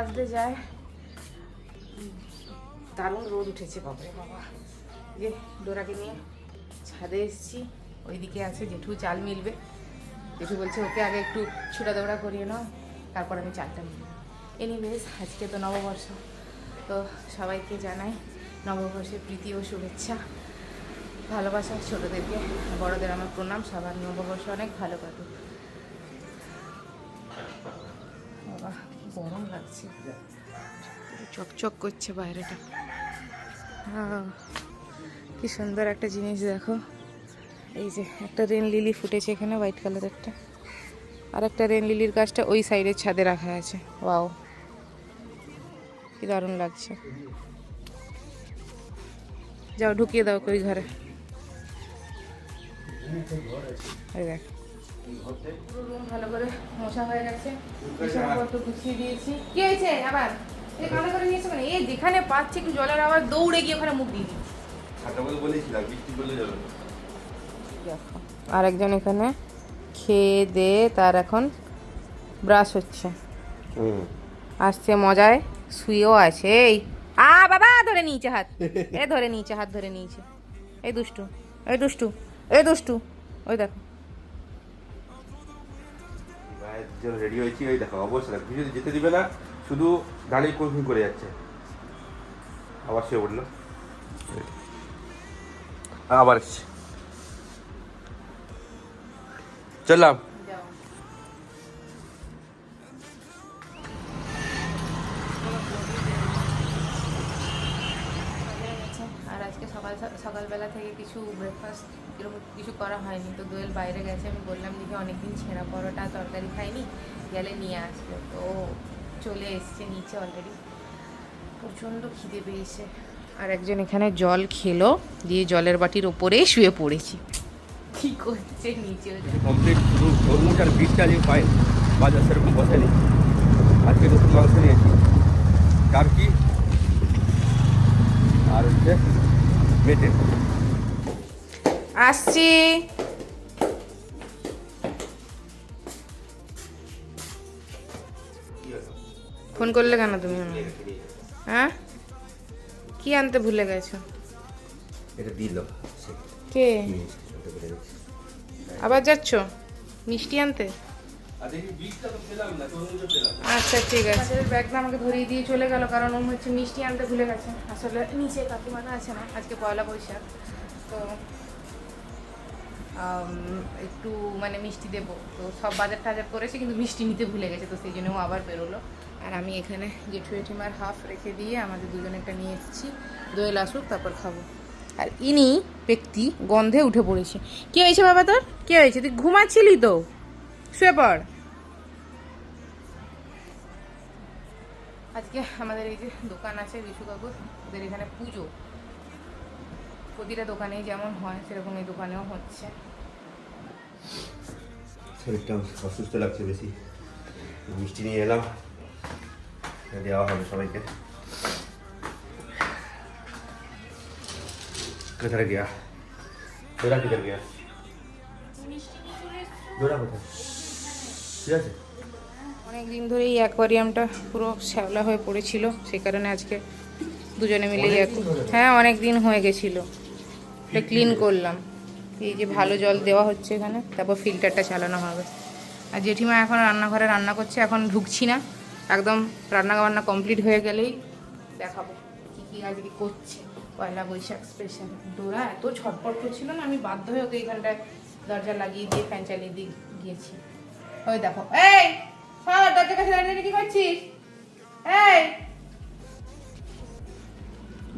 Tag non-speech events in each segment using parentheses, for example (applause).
আসতে যায়। দারুণ রোদ উঠেছে বাবারে বাবা। যে ডোরাকে নিয়ে ছাদে এসেছি, ওইদিকে আছে জেঠু, চাল মিলবে। জেঠু বলছে, ওকে আগে একটু ছোটা দৌড়া করিয়ে নাও, তারপর আমি চালটা মিলবে। এনিওয়েজ আজকে তো নববর্ষ, তো সবাইকে জানাই নববর্ষের প্রীতি ও শুভেচ্ছা, ভালোবাসা, ছোটোদেরকে, বড়দের আমার প্রণাম, সবার নববর্ষ অনেক ভালো কাটুক। গরম লাগছে। চকচক করছে বাইরেটা। কি সুন্দর একটা জিনিস দেখো। এই যে একটা রেন লিলি ফুটেছে এখানে হোয়াইট কালার একটা। আর একটা রেন লিলির গাছটা ওই সাইডের ছাদে রাখা আছে। ওয়াও কি দারুণ লাগছে। যাও ঢুকিয়ে দাও ওই ঘরে। দেখ। পুরো রুম ভালো করে মশা হয়ে গেছে। বিছানাপত্র গুছিয়ে দিয়েছি। কি হয়েছে? আবার? এই কানে করে নিয়েছো কেন? এই যেখানে পাচ্ছে একটু জলের আবার দৌড়ে গিয়ে ওখানে মুখ দিয়ে দিচ্ছি আরেকজন এখানে খেয়ে দে তার এখন ব্রাশ হচ্ছে। আসছে মজায় শুয়েও আছে এই। আ বাবা ধরে নিয়েছে হাত। (laughs) এ ধরে নিয়েছে হাত ধরে নিয়েছে। এই দুষ্টু এই দুষ্টু এই দুষ্টু। ওই দেখো। মায়ের জন্য রেডি হয়েছি ওই দেখো অবশ্যই দেখো, কিছু যেতে দিবে না, শুধু দাঁড়িয়ে কনফিং করে যাচ্ছে। আবার সে উঠল। আবার। চললাম। কিছু ব্রেকফাস্ট এরকম কিছু করা হয়নি। তো দোয়েল বাইরে গেছে, আমি বললাম, দেখি অনেকদিন ছেঁড়া পরোটা, তরকারি খাইনি, গেলে নিয়ে আসবে। তো চলে এসছে নিচে অলরেডি প্রচণ্ড খিদে পেয়েছে। আর একজন এখানে জল খেলো, দিয়ে জলের বাটির ওপরেই শুয়ে পড়েছি। কি করছে নিচে কমপ্লিট আর বাজার আজকে নতুন মাংস নিয়েছি। আর হচ্ছে মেটে। আসছি। ফোন করলে কেন তুমি? আমাকে? হ্যাঁ? কি আনতে ভুলে গেছো? এটা দিল কে? আবার যাচ্ছ? মিষ্টি আনতে? আচ্ছা ঠিক আছে। ব্যাগটা আমাকে ধরিয়ে দিয়ে চলে গেল কারণ ও হচ্ছে মিষ্টি আনতে ভুলে গেছে। আসলে নিচে কাকিমারা আছে না আজকে পয়লা বৈশাখ তো একটু মানে মিষ্টি দেবো। তো সব বাজার টাজার করেছে, কিন্তু মিষ্টি নিতে ভুলে গেছে, তো সেই জন্য ও আবার বেরোলো। আর আমি এখানে জেঠু এঠিমার হাফ রেখে দিয়ে আমাদের দুজনে একটা নিয়ে এসেছি, দোয়েল আসুক, তারপর খাব। আর ইনি ব্যক্তি গন্ধে উঠে পড়েছে। কি হয়েছে বাবা তোর? কি হয়েছে? তুই ঘুমাচ্ছিলি তো? শুয়ে পড়। আজকে আমাদের এই যে দোকান আছে বিশু কাকুর ওদের এখানে পুজো। প্রতিটা দোকানেই যেমন হয় সেরকম এই দোকানেও হচ্ছে। শরীরটা অসুস্থ লাগছে বেশি। মিষ্টি নিয়ে এলাম। দেওয়া হবে সবাইকে। কোথায় গিয়া? গিয়া? দোরা কোথায়? ঠিক আছে। অনেক দিন ধরে এই অ্যাকোয়ারিয়ামটা পুরো শ্যাওলা হয়ে পড়েছিল সেই কারণে আজকে দুজনে মিলে হ্যাঁ অনেক দিন হয়ে গেছিল। এটা ক্লিন করলাম। এই যে ভালো জল দেওয়া হচ্ছে এখানে তারপর ফিল্টারটা চালানো হবে। আর জেঠিমা এখন রান্নাঘরে রান্না করছে এখন ঢুকছি না। একদম রান্না বান্না কমপ্লিট হয়ে গেলেই দেখাবো কি কি আজকে করছে। পয়লা বৈশাখ স্পেশাল ডোরা এত ছটপট করছিল না আমি বাধ্য হয়ে ওকে এইখানটায় দরজা লাগিয়ে দিয়ে ফ্যান চালিয়ে দিয়ে গিয়েছি। ওই দেখো এই হ্যাঁ দরজা কাছে দাঁড়িয়ে দাঁড়িয়ে কি করছিস? এই!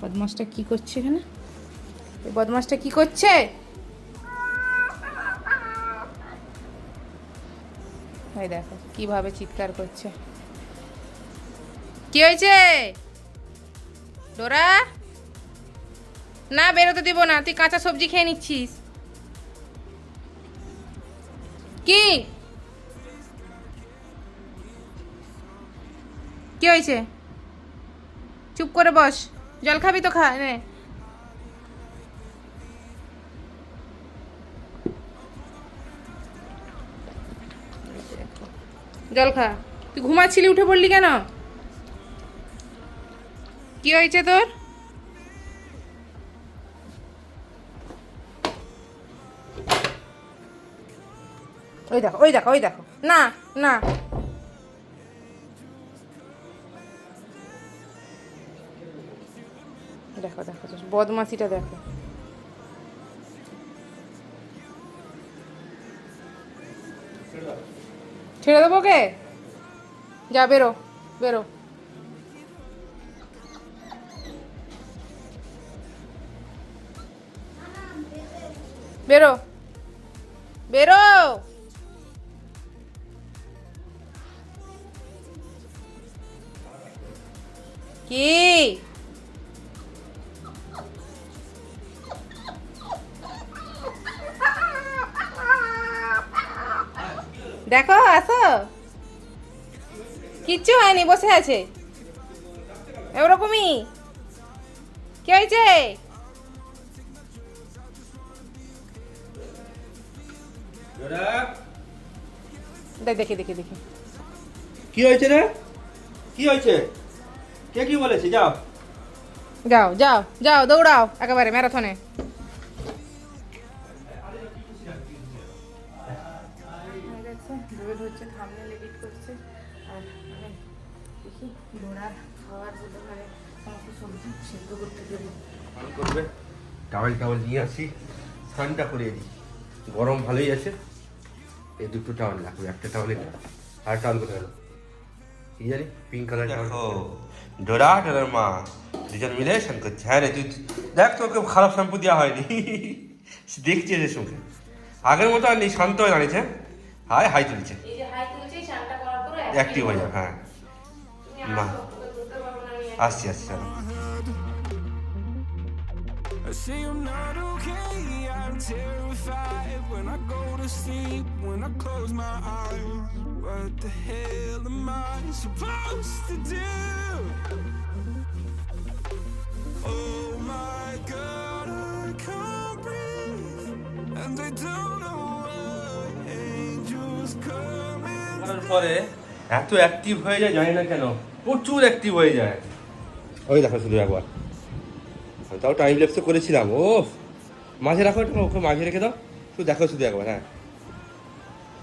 বদমাসটা কি করছে এখানে? এই বদমাসটা কি করছে? দেখো, কীভাবে চিৎকার করছে। কি হয়েছে? ডোরা? না, বেরোতে দিব না, তুই কাঁচা সবজি খেয়ে নিচ্ছিস। কি? কি হয়েছে? চুপ করে বস, জল খাবি তো খা, নে। জল খা। তুই ঘুমাচ্ছিলি, উঠে পড়লি কেন? কি হয়েছে তোর? ওই দেখো ওই দেখো ওই দেখো। না না। দেখো দেখো বদমাশিটা দেখো। ছেড়ে দেবো কে যা বেরো বেরো বেরো বেরো কি দেখো আসো। কিচ্ছু হয়নি বসে আছে। ওরকমই কি হয়েছে? দেখ দেখি দেখি। কি হয়েছে রে? কি হয়েছে? কে কি বলেছে? যাও। যাও যাও যাও দৌড়াও একেবারে ম্যারাথনে। হচ্ছে থামনেল এডিট করছে। আর মানে দেখি ডোরার খাওয়ার বলে মানে সমস্ত সবজি সেদ্ধ করতে দেবো। স্নান করবে। টাওয়েল টাওয়েল নিয়ে আসি স্নানটা করে দিই। গরম ভালোই আছে। এই দুটো টাওয়েল লাগবে একটা টাওয়েল এটা আর টাওয়েল কোথায় গেল কি জানি পিঙ্ক কালার দেখো ডোরা ডোরার মা দুজন মিলে স্নান করছে। হ্যাঁ রে তুই দেখ তোকে খারাপ শ্যাম্পু দেওয়া হয়নি। (laughs) দেখছি এদের সঙ্গে। আগের মতো আর নেই শান্ত হয়ে দাঁড়িয়েছে। হাই হাই তুলছে এই যে হাই তুলছি শানটা করার পরে অ্যাক্টিভ হয়ে যাবে হ্যাঁ তুমি বাহ। আসো, ওকে ধরতে পারবো না আমি আসছি আসছি চলো I say I'm not okay. I'm terrified when I go to sleep, when I close my eyes. What the hell am I supposed to do? Oh my god, I can't breathe. And I don't know why angels coming. করার পরে এত active হয়ে যায় জানি না কেন প্রচুর active হয়ে যায়। ওই দেখো শুধু একবার। তাও টাইম ল্যাপসে করেছিলাম ও মাঝে রাখো এটা ওকে মাঝে রেখে দাও। শুধু দেখো শুধু একবার হ্যাঁ।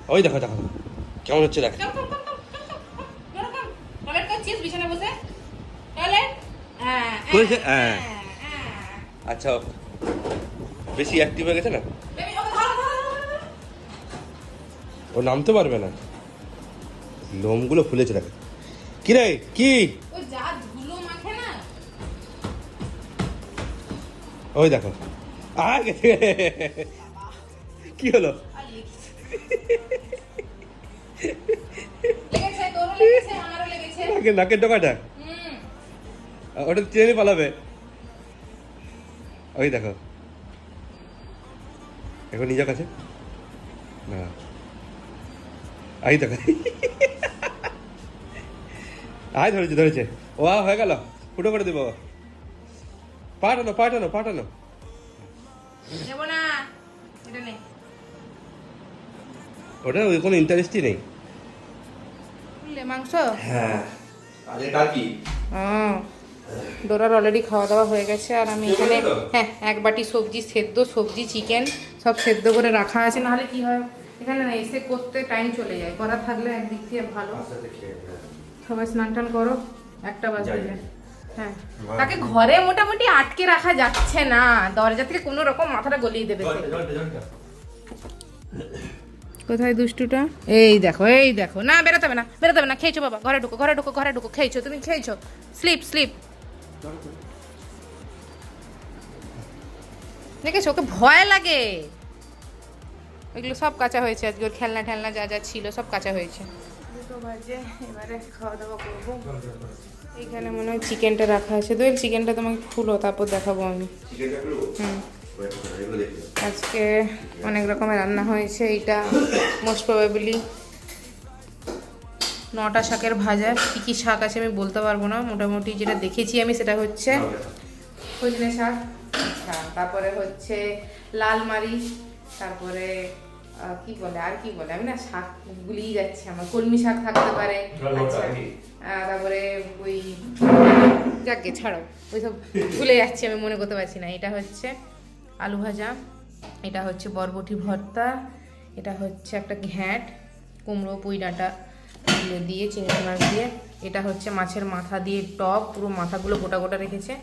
ওই দেখো দেখো। কেমন হচ্ছে দেখ। হ্যাঁ? হ্যাঁ। আচ্ছা বেশি অ্যাক্টিভ হয়ে গেছে না? ও নামতে পারবে না। লোমগুলো ফুলেছে দেখো। কি? রে কি ওই দেখো। আ গেছে কি হলো? নাকের ডোকাটা ওটা ট্রেনে পালাবে। ওই দেখো। এখন নিজের কাছে। না। এই দেখো। আয় ধরেছে ধরেছে। ও হয়ে গেল। ফুটো করে দেবো। পাঠানো পাঠানো পাঠানো। ওটা ওই কোনো ইন্টারেস্টই নেই। মাংস? হ্যাঁ। আরে কি? ও ডোরার অলরেডি খাওয়া দাওয়া হয়ে গেছে আর আমি এখানে হ্যাঁ এক বাটি সবজি সেদ্ধ সবজি চিকেন সব সেদ্ধ করে রাখা আছে। নাহলে কি হয়? এখানে না এসে করতে টাইম চলে যায়। করা থাকলে একদিক দিয়ে ভালো। সবাই স্নান টান করো একটা বাজে। যায়। হ্যাঁ। তাকে ঘরে মোটামুটি আটকে রাখা যাচ্ছে না। দরজা থেকে কোনো রকম মাথাটা গলিয়ে দেবে কোথায় দুষ্টুটা? এই দেখো এই দেখো। না বেরোতে হবে না বেরোতে হবে না। খেয়েছো বাবা ঘরে ঢুকো ঘরে ঢুকো ঘরে ঢুকো। খেয়েছো তুমি খেয়েছো। স্লিপ স্লিপ দেখেছ? ওকে ভয় লাগে। এগুলো সব কাঁচা হয়েছে আজকে ওর খেলনা ঠেলনা যা যা ছিল সব কাঁচা হয়েছে। এবারে খাওয়া দাওয়া করব। এইখানে মনে হয় চিকেনটা রাখা আছে। দোয়েল চিকেনটা তোমাকে খুলো তারপর দেখাবো আমি। হুম। আজকে অনেক রকমের রান্না হয়েছে এইটা মোস্ট প্রবাবলি নটা শাকের ভাজা। কী কী শাক আছে আমি বলতে পারব না মোটামুটি যেটা দেখেছি আমি সেটা হচ্ছে সজনে শাক আচ্ছা তারপরে হচ্ছে লাল মারি তারপরে কি বলে আর কি বলে? আমি না শাক গুলিয়ে যাচ্ছি আমার কলমি শাক থাকতে পারে। আচ্ছা। তারপরে ওই যাকে ছাড়ো। ওইসব ভুলে যাচ্ছি আমি মনে করতে পারছি না। এটা হচ্ছে আলু ভাজা এটা হচ্ছে বরবটি ভর্তা এটা হচ্ছে একটা ঘ্যাঁট কুমড়ো পুঁই ডাঁটা দিয়ে চিংড়ি মাছ দিয়ে এটা হচ্ছে মাছের মাথা দিয়ে টক পুরো মাথাগুলো গোটা গোটা রেখেছে।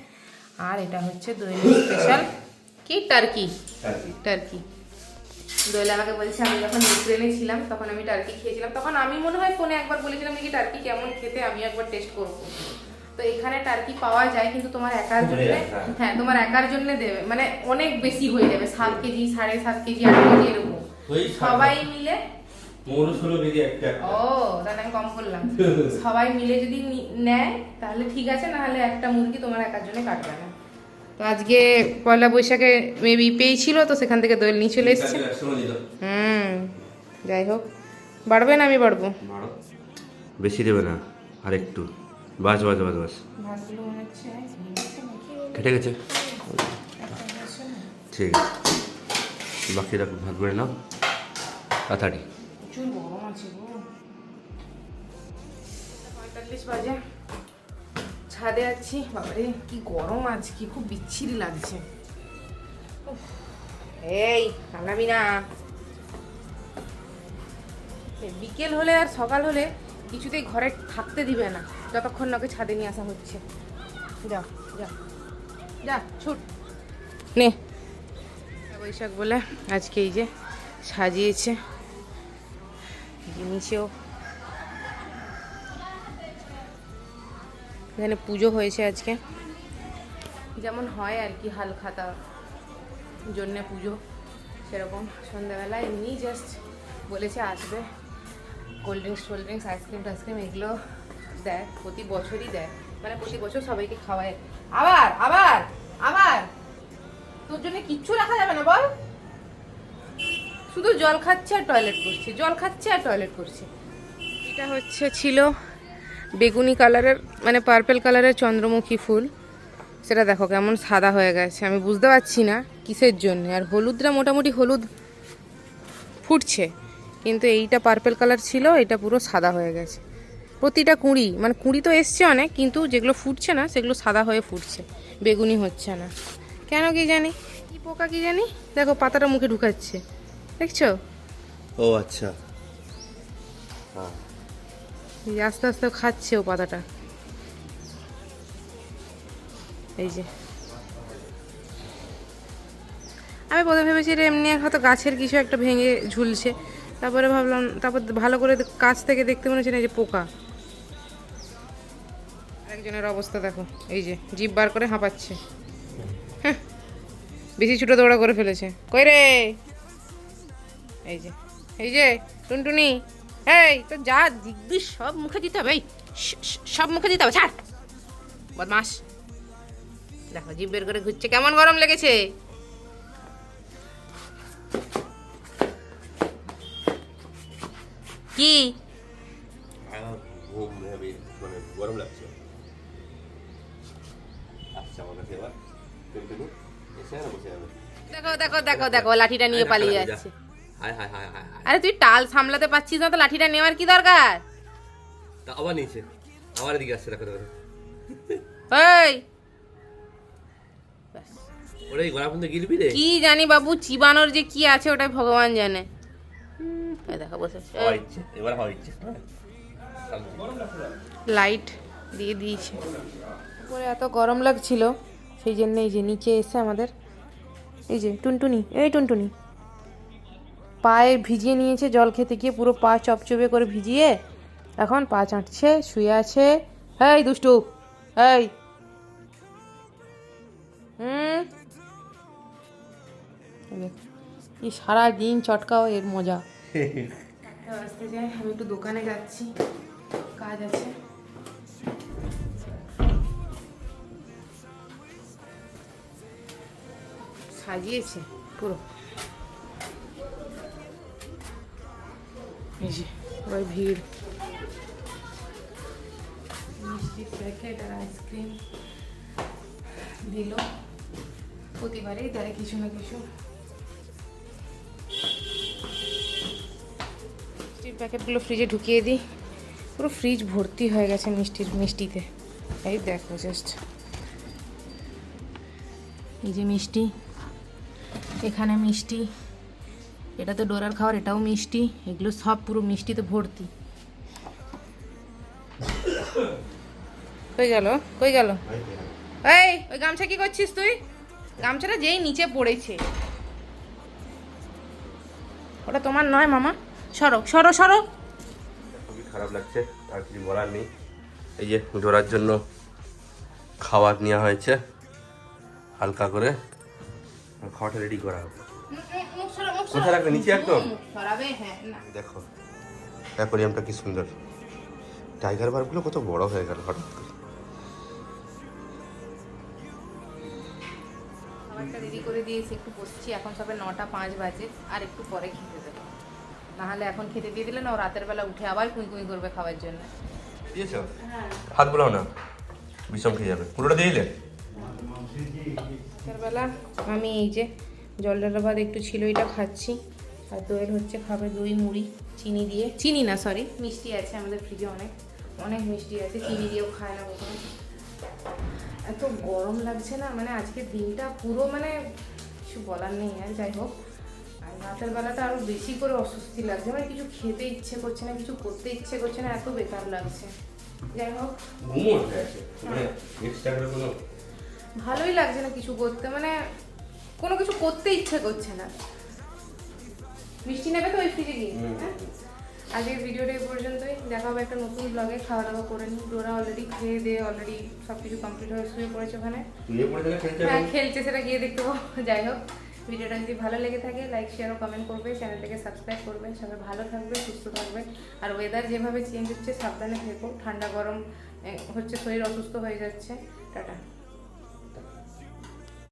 আর এটা হচ্ছে দৈনিক স্পেশাল কি? টার্কি। টার্কি। দোয়েল আমাকে বলছে আমি যখন ইউক্রেনে ছিলাম তখন আমি টার্কি খেয়েছিলাম। তখন আমি মনে হয় ফোনে একবার বলেছিলাম যে টার্কি কেমন খেতে? আমি একবার টেস্ট করব। তো এখানে টার্কি পাওয়া যায় কিন্তু তোমার একার জন্য হ্যাঁ। তোমার একার জন্য দেবে। মানে অনেক বেশি হয়ে যাবে সাত কেজি সাড়ে সাত কেজি আট কেজি এরকম। সবাই মিলে ও তাহলে আমি কম করলাম। (laughs) সবাই মিলে যদি নেয় তাহলে ঠিক আছে না হলে একটা মুরগি তোমার একার জন্য কাটবে না। তো আজকে পয়লা বৈশাখে মেবি পেয়েছিল তো সেখান থেকে দোয়েল নিয়ে চলে এসছে। একসঙ্গে হুম যাই হোক। বাড়বে না আমি বাড়বো? বেশি দেবে না আর একটু বাস বাস বাস। বাস কেটে গেছে? ঠিক। আছে বাকিরা ভাগ করে নাও। তাড়াতাড়ি। পঁয়তাল্লিশ বাজে। ছাদে আছি, বাবারে, কি গরম আজকে, খুব বিচ্ছিরি লাগছে। এই সামলাবি না। বিকেল হলে আর সকাল হলে কিছুতেই ঘরে থাকতে দিবে না, যতক্ষণ না ওকে ছাদে নিয়ে আসা হচ্ছে। যা যা যা, ছুট। নে। বৈশাখ বলে আজকে এই যে সাজিয়েছে, জিনিসেও এখানে পুজো হয়েছে আজকে। যেমন হয় আর কি, হালখাতা জন্যে পুজো, সেরকম। সন্ধ্যাবেলা এমনি জাস্ট বলেছে আসবে। Cold drinks told drinks ice cream টাইসক্রিম এগুলো দেয়, প্রতি বছরই দেয়। মানে প্রতি বছর সবাইকে খাওয়ায়। আবার আবার আবার! তোর জন্য কিচ্ছু রাখা যাবে না, বল। শুধু জল খাচ্ছে আর টয়লেট করছে, জল খাচ্ছে আর টয়লেট করছে। এটা হচ্ছে ছিল বেগুনি কালারের মানে পার্পেল কালারের চন্দ্রমুখী ফুল। সেটা দেখো কেমন সাদা হয়ে গেছে। আমি বুঝতে পারছি না কিসের জন্য। আর হলুদটা মোটামুটি হলুদ ফুটছে, কিন্তু এইটা পার্পেল কালার ছিল, এটা পুরো সাদা হয়ে গেছে। প্রতিটা কুঁড়ি মানে কুঁড়ি তো এসছে অনেক, কিন্তু যেগুলো ফুটছে না, সেগুলো সাদা হয়ে ফুটছে। বেগুনি হচ্ছে না। কেন কি জানি? কি পোকা কি জানি? দেখো পাতাটা মুখে ঢুকাচ্ছে। দেখছ? ও আচ্ছা। এই যে আস্তে আস্তে খাচ্ছে ও পাতাটা। এই যে। আমি প্রথমে ভেবেছি এটা এমনি হয়তো গাছের কিছু একটা ভেঙে ঝুলছে। তারপরে ভাবলাম তারপর ভালো করে কাছ থেকে দেখতে মনে হচ্ছে না যে পোকা। একজনের অবস্থা দেখো এই যে জিভ বার করে হাঁপাচ্ছে। হ্যাঁ, বেশি ছুটো দৌড়া করে ফেলেছে। কই রে? এই যে এই যে টুনটুনি। এই তো যা দিব্যি সব মুখে দিতে হবে। এই সব মুখে দিতে হবে ছাড়। বদমাস। দেখো জিভ বের করে ঘুরছে কেমন গরম লেগেছে। কি? মানে গরম লাগছে। আচ্ছা দেখো দেখো দেখো দেখো লাঠিটা নিয়ে পালিয়ে যাচ্ছে। হায় হায় হায় হায় হায়। আরে তুই টাল সামলাতে পারছিস না তো লাঠিটা নেওয়ার কি দরকার? তা আবার নিচে আবার এদিকে আসছে দেখো দেখো এই! ওরে গলা পর্যন্ত গিলবি রে। কি জানি বাবু চিবানোর যে কি আছে ওটাই ভগবান জানে। দেখো বসে। এবার হওয়া হ্যাঁ। লাইট দিয়ে দিয়েছে। উপরে এত গরম লাগছিল সেই জন্য এই যে নিচে এসে আমাদের এই যে টুনটুনি এই টুনটুনি। পায়ে ভিজিয়ে নিয়েছে, জল খেতে গিয়ে পুরো পা চপচপে করে ভিজিয়ে এখন পা চাঁটছে, শুয়ে আছে। এই দুষ্টু, এই। হুম? এই সারা দিন চটকাও এর মজা। আমি একটু দোকানে যাচ্ছি, কাজ আছে। সাজিয়েছে, পুরো। যে ওই ভিড়। মিষ্টির প্যাকেট আর আইসক্রিম দিল। প্রতিবারেই দেয় কিছু না কিছু। মিষ্টির প্যাকেটগুলো ফ্রিজে ঢুকিয়ে দিই। পুরো ফ্রিজ ভর্তি হয়ে গেছে মিষ্টির, মিষ্টিতে। এই দেখো জাস্ট এই যে মিষ্টি। এখানে মিষ্টি। এটা তো ডোরার খাবার এটাও মিষ্টি। এগুলো সব পুরো মিষ্টিতে ভর্তি। কই গেল? কই গেল? এই ওই গামছা কি করছিস তুই? গামছাটা যেই নিচে পড়েছে। ওটা তোমার নয় মামা। সরো সরো সরো। খুবই খারাপ লাগছে আর কিছু বলার নেই। এই যে ডোরার জন্য খাবার নেওয়া হয়েছে হালকা করে। খাওয়াটা রেডি করা হবে। কোথায় রাখবে? নিচে একদম? হ্যাঁ না। দেখো অ্যাকোরিয়ামটা কি সুন্দর। টাইগার বারগুলো কত বড় হয়ে গেল হঠাৎ করে। খাবারটা রেডি করে দিয়েছি একটু বসছি। এখন সবে নটা পাঁচ বাজে আর একটু পরে খেতে দেবো। নাহলে এখন খেতে দিয়ে দিলে না ও রাতের বেলা উঠে আবার কুই কুই করবে খাওয়ার জন্য। দিয়েছ? হ্যাঁ। হাত বোলাও না। বিষম খেয়ে যাবে। পুরোটা দিয়ে দিলে? রাতের বেলা আমি এই যে জল ঢালা ভাত একটু ছিল এটা খাচ্ছি। আর দইয়ের হচ্ছে খাবে দই মুড়ি চিনি দিয়ে। চিনি না সরি মিষ্টি আছে আমাদের ফ্রিজে অনেক অনেক মিষ্টি আছে চিনি দিয়েও খায় না কখনো এত গরম লাগছে না মানে আজকের দিনটা পুরো মানে কিছু বলার নেই আর যাই হোক। আর রাতের বেলাটা আরও বেশি করে অস্বস্তি লাগছে মানে কিছু খেতে ইচ্ছে করছে না কিছু করতে ইচ্ছে করছে না এত বেকার লাগছে। যাই হোক। মানে ভালোই লাগছে না কিছু করতে মানে কোনো কিছু করতে ইচ্ছে করছে না। মিষ্টি নেবে তো ওই ফ্রিজে গিয়ে হ্যাঁ? আজকের ভিডিওটা এই পর্যন্তই। দেখা হবে একটা নতুন ব্লগে খাওয়া দাওয়া করে নিই। ডোরা অলরেডি খেয়ে দিয়ে অলরেডি সব কিছু কমপ্লিট হয়ে শুয়ে পড়েছে ওখানে। হ্যাঁ খেলছে সেটা গিয়ে দেখতে পাবো। (laughs) যাই হোক ভিডিওটা যদি ভালো লেগে থাকে লাইক শেয়ার ও কমেন্ট করবে। চ্যানেলটাকে সাবস্ক্রাইব করবে। সবাই ভালো থাকবে সুস্থ থাকবে। আর ওয়েদার যেভাবে চেঞ্জ হচ্ছে সাবধানে থেকো। ঠান্ডা গরম হচ্ছে শরীর অসুস্থ হয়ে যাচ্ছে। টাটা।